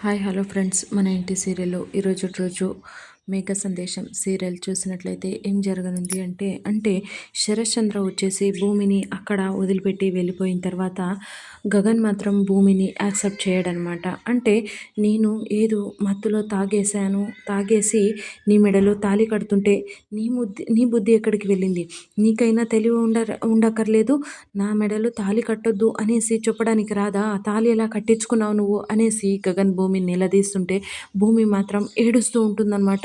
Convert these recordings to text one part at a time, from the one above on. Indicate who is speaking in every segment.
Speaker 1: Hi hello friends. మన ఇంటి సీరియల్లో ఈరోజు రోజు మేఘ సందేశం సీరియల్ చూసినట్లయితే ఏం జరగనుంది అంటే అంటే శరశ్చంద్ర వచ్చేసి భూమిని అక్కడ వదిలిపెట్టి వెళ్ళిపోయిన తర్వాత గగన్ మాత్రం భూమిని యాక్సెప్ట్ చేయడనమాట అంటే నేను ఏదో మత్తులో తాగేశాను తాగేసి నీ మెడలో తాలి కడుతుంటే నీ బుద్ధి నీ బుద్ధి ఎక్కడికి వెళ్ళింది? నీకైనా తెలివి ఉండ ఉండక్కర్లేదు? నా మెడలో తాలి కట్టొద్దు అనేసి చెప్పడానికి రాదా? ఆ తాలి ఎలా కట్టించుకున్నావు నువ్వు? అనేసి గగన్ భూమిని నిలదీస్తుంటే భూమి మాత్రం ఏడుస్తూ ఉంటుందన్నమాట.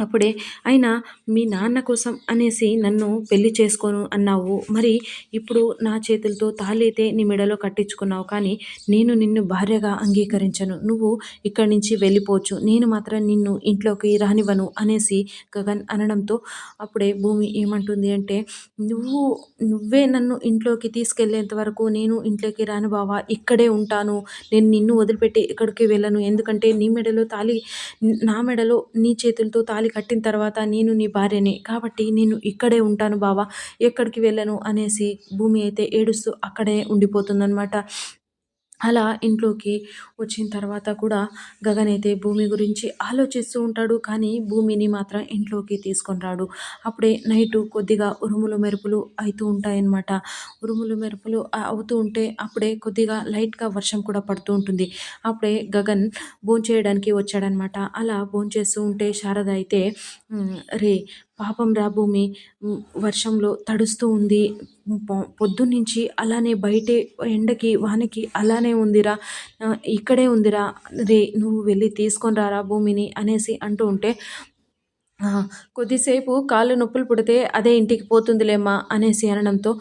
Speaker 1: అప్పుడే అయినా మీ నాన్న కోసం అనేసి నన్ను పెళ్ళి చేసుకోను అన్నావు. మరి ఇప్పుడు నా చేతులతో తాళైతే నీ మెడలో కట్టించుకున్నావు. కానీ నేను నిన్ను భార్యగా అంగీకరించను. నువ్వు ఇక్కడి నుంచి వెళ్ళిపోవచ్చు. నేను మాత్రం నిన్ను ఇంట్లోకి రానివ్వను అనేసి గగన్ అనడంతో అప్పుడే భూమి ఏమంటుంది అంటే నువ్వు నువ్వే నన్ను ఇంట్లోకి తీసుకెళ్ళేంత వరకు నేను ఇంట్లోకి రాను బావా. ఇక్కడే ఉంటాను. నేను నిన్ను వదిలిపెట్టి ఇక్కడికి వెళ్ళను. ఎందుకంటే నీ మెడలో తాళి నా మెడలో నీ చేతులతో తాళి కట్టిన తర్వాత నేను నీ భార్యని. కాబట్టి నేను ఇక్కడే ఉంటాను బావా. ఎక్కడికి వెళ్ళను అనేసి భూమి అయితే ఏడుస్తూ అక్కడే ఉండిపోతుందన్నమాట. అలా ఇంట్లోకి వచ్చిన తర్వాత కూడా గగన్ అయితే భూమి గురించి ఆలోచిస్తూ ఉంటాడు. కానీ భూమిని మాత్రం ఇంట్లోకి తీసుకొని రాడు అప్పుడే నైటు కొద్దిగా ఉరుములు మెరుపులు అవుతూ ఉంటాయన్నమాట. ఉరుములు మెరుపులు అవుతూ ఉంటే అప్పుడే కొద్దిగా లైట్గా వర్షం కూడా పడుతూ ఉంటుంది. అప్పుడే గగన్ భోంచేయడానికి వచ్చాడనమాట అలా భోంచేస్తూ ఉంటే శారద అయితే రే పాపం రా భూమి. వర్షంలో తడుస్తూ ఉంది. పొద్దున్నుంచి అలానే బయటే ఎండకి వానకి అలానే ఉందిరా. ఇక్కడే ఉందిరా. రే నువ్వు వెళ్ళి తీసుకొని రారా భూమిని అనేసి అంటూ ఉంటే కొద్దిసేపు కాళ్ళు నొప్పులు పుడితే అదే ఇంటికి పోతుందిలేమ్మా అనేసి అనడంతో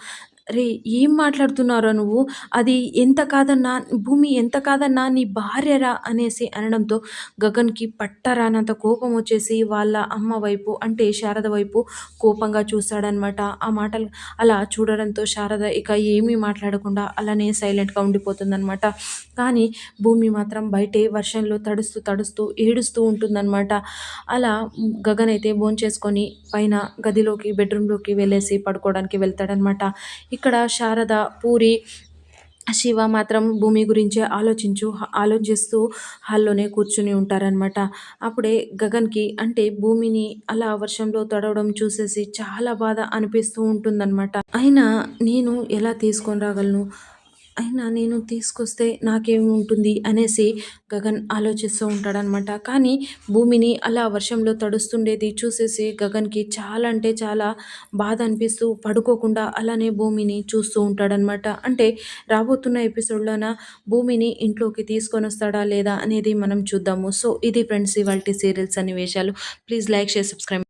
Speaker 1: రే ఏం మాట్లాడుతున్నారో నువ్వు? అది ఎంత కాదన్నా భూమి ఎంత కాదన్నా నీ భార్యరా అనేసి అనడంతో గగన్కి పట్టరానంత కోపం వచ్చేసి వాళ్ళ అమ్మ వైపు అంటే శారద వైపు కోపంగా చూస్తాడనమాట. ఆ మాటలు అలా చూడడంతో శారద ఇక ఏమీ మాట్లాడకుండా అలానే సైలెంట్గా ఉండిపోతుందనమాట. కానీ భూమి మాత్రం బయటే వర్షంలో తడుస్తూ తడుస్తూ ఏడుస్తూ ఉంటుందన్నమాట అలా గగన్ అయితే భోంచేసుకొని పైన గదిలోకి బెడ్రూమ్లోకి వెళ్ళేసి పడుకోవడానికి వెళ్తాడనమాట. ఇక్కడ శారద పూరి శివ మాత్రం భూమి గురించే ఆలోచించు ఆలోచిస్తూ హాల్లోనే కూర్చుని ఉంటారనమాట అప్పుడే గగన్కి అంటే భూమిని అలా వర్షంలో తడవడం చూసేసి చాలా బాధ అనిపిస్తూ ఉంటుందన్నమాట. అయినా నేను ఎలా తీసుకొని రాగలను? అయినా నేను తీసుకొస్తే నాకేముంటుంది అనేసి గగన్ ఆలోచిస్తూ ఉంటాడనమాట కానీ భూమిని అలా వర్షంలో తడుస్తుండేది చూసేసి గగన్కి చాలా అంటే చాలా బాధ అనిపిస్తూ పడుకోకుండా అలానే భూమిని చూస్తూ ఉంటాడనమాట అంటే రాబోతున్న ఎపిసోడ్లోన భూమిని ఇంట్లోకి తీసుకొని వస్తాడా లేదా అనేది మనం చూద్దాము. సో ఇది ఫ్రెండ్స్ ఇవాళ సీరియల్స్ అన్ని ప్లీజ్ లైక్ షేర్ సబ్స్క్రైబ్.